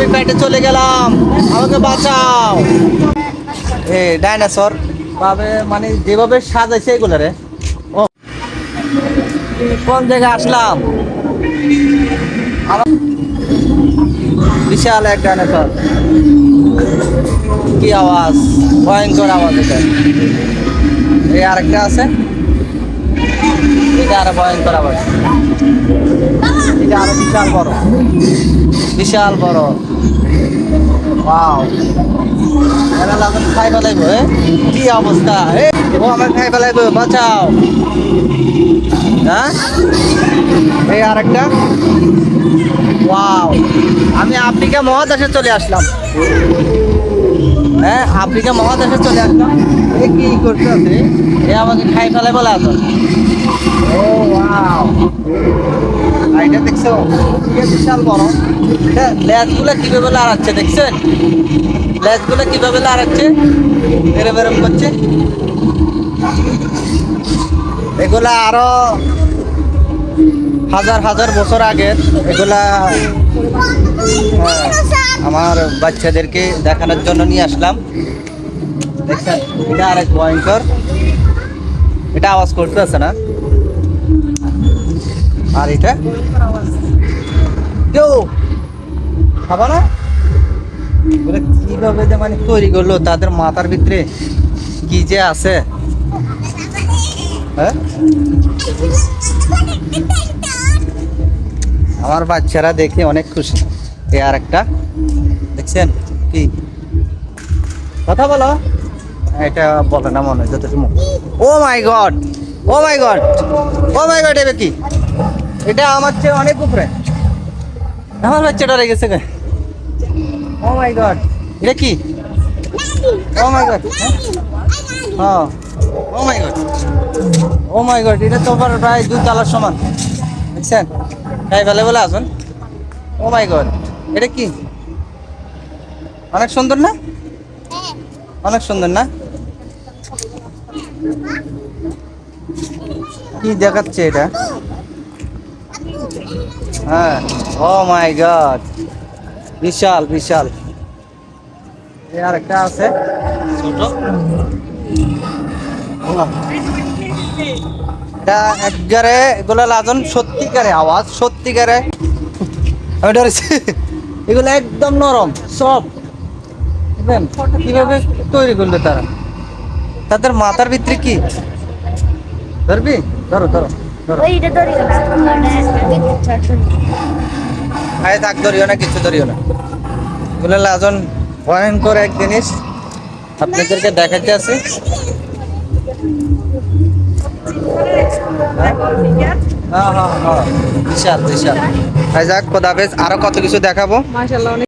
আমি পেটে চলে গেলাম। আমাকে বাঁচাও। এ ডাইনোসর। ভাবে মানে যেভাবে সাজাইছে এগুলো রে। ও। কোন জায়গায় আসলাম? বিশাল এক ডাইনোসর। কি আওয়াজ? ভয়ঙ্কর আওয়াজ এটা। এই আরেকটা আছে। এটা আরও ভয়ঙ্কর আওয়াজ। এটা আরও বিশাল বড়। বিশাল বড়। খাই কি অবস্থা? খাই বাঁচাও। হ্যাঁ? এই আমি আফ্রিকা মহাদেশে চলে আসলাম। হ্যাঁ আফ্রিকা মহাদেশে চলে আসলাম। এ, কি করতে আছে এ, আমাকে খাই ফেলে বলে আসো ও দেখছ? বিশাল বড়। লেজগুলো কীভাবে লাড়াচ্ছে দেখছেন লেজগুলো কীভাবে লাড়াচ্ছে? এরম এরম করছে। এগুলা আরও হাজার হাজার বছর আগের এগুলা হ্যাঁ, আমার বাচ্চাদেরকে দেখানোর জন্য নিয়ে আসলাম। দেখছেন? এটা আরেক ভয়ঙ্কর। এটা আওয়াজ করতেছে না। আর এটা? কেউ খাবা না? কীভাবে যে মানে তৈরি করল, তাদের মাথার ভিতরে কি যে আছে? হ্যাঁ? আমার বাচ্চারা দেখে অনেক খুশি। এ আর একটা। দেখছেন? কি? কথা বলো। এটা বলে না মনে হয় যত ও my god! Oh my god! Oh my god, এবার কি? এটা আমার চেয়ে অনেক উপরে। আমার বাচ্চাটা রেগে গেছে ও মাই গড এটা কি? ও মাই গড হ্যাঁ। ও my god oh my god এটা তো প্রায় দুই তালার সমান। দেখছেন? অ্যাভেলেবল আসুন ও মাই গড এটা কি? অনেক সুন্দর না? অনেক সুন্দর না? কি দেখাচ্ছে এটা? হ্যাঁ ও মাই গড বিশাল বিশাল। আর একটা আছে। ছোট। এটা একবারে এগুলো লাজন সত্যিকারে আওয়াজ সত্যিকারে। আমি ডরেছি এগুলো একদম নরম সব কীভাবে তৈরি করল তারা? তাদের মাথার ভিতরে কি? ধরবি? ধরো ধরো ধরো। ওইটা ধরিও না। আয় থাক ধরিও না কিছু ধরিও না। এগুলো লাজন ভয়ঙ্কর এক জিনিস আপনাদেরকে দেখাতে আছে। হ্যাঁ হ্যাঁ হ্যাঁ বিশাল বিশাল। যাক আরও কত কিছু দেখাবো। মাশাআল্লাহ